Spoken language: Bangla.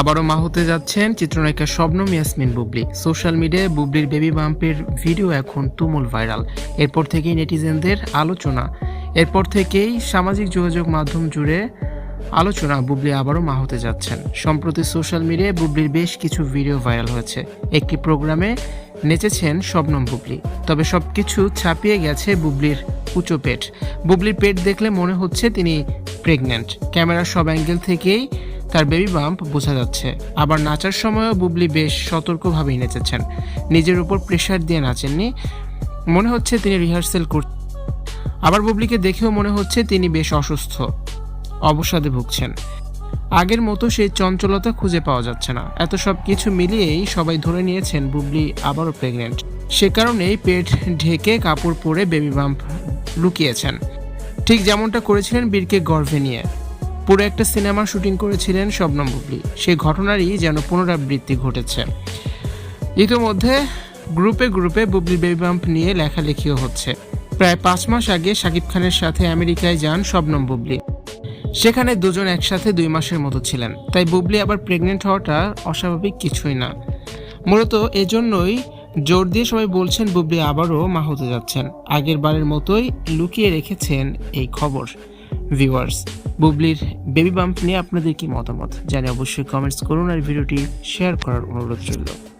আবারও মা হতে যাচ্ছেন চিত্রনায়িকা শবনম ইয়াসমিন বুবলি। সোশ্যাল মিডিয়ায় বুবলির বেবি বাম্পের ভিডিও এখন তুমুল ভাইরাল। এরপর থেকেই নেটিজেনদের আলোচনা। এরপর থেকেই সামাজিক যোগাযোগ মাধ্যম জুড়ে আলোচনা। বুবলি আবারও মা হতে যাচ্ছেন। সম্প্রতি সোশ্যাল মিডিয়ায় বুবলির বেশ কিছু ভিডিও ভাইরাল হয়েছে। একটি প্রোগ্রামে নেচেছেন শবনম বুবলি। তবে সব কিছু ছাপিয়ে গেছে বুবলির উঁচু পেট। বুবলির পেট দেখলে মনে হচ্ছে তিনি প্রেগন্যান্ট। ক্যামেরার সব অ্যাঙ্গেল থেকেই তার বেবি বাম্প বোঝা যাচ্ছে। আবার নাচার সময়ও বুবলি বেশ সতর্কভাবেই নেচেছেন। নিজের উপর প্রেশার দিয়ে নাচেননি। মনে হচ্ছে তিনি রিহার্সেল কর আবার বুবলিকে দেখেও মনে হচ্ছে তিনি বেশ অসুস্থ। অবসাদে ভুগছেন। আগের মতো সেই চঞ্চলতা খুঁজে পাওয়া যাচ্ছে না। এত সব কিছু মিলিয়েই সবাই ধরে নিয়েছেন বুবলি আবারও প্রেগনেন্ট সে কারণেই পেট ঢেকে কাপড় পরে বেবি বাম্প লুকিয়েছেন। ঠিক যেমনটা করেছিলেন বীরকে গর্ভে নিয়ে। পুরো একটা সিনেমার শুটিং করেছিলেন শবনম বুবলি। সেই ঘটনারই যেন পুনরাবৃত্তি ঘটেছে। ইতিমধ্যে গ্রুপে গ্রুপে বুবলি বেবি বাম্প নিয়ে লেখালেখিও হচ্ছে। প্রায় পাঁচ মাস আগে শাকিব খানের সাথে আমেরিকায় যান শবনম বুবলি। সেখানে দুজন একসাথে দুই মাসের মতো ছিলেন। তাই বুবলি আবার প্রেগনেন্ট হওয়াটা অস্বাভাবিক কিছুই না। মূলত এজন্যই জোর দিয়ে সবাই বলছেন, বুবলি আবারও মা হতে যাচ্ছেন। আগের বারের মতোই লুকিয়ে রেখেছেন এই খবর। ভিউয়ার্স বুবলির বেবি বাম্প নিয়ে আপনাদের কি মতামত? জানি অবশ্যই কমেন্টস করুন আর ভিডিওটি শেয়ার করার অনুরোধ রইল।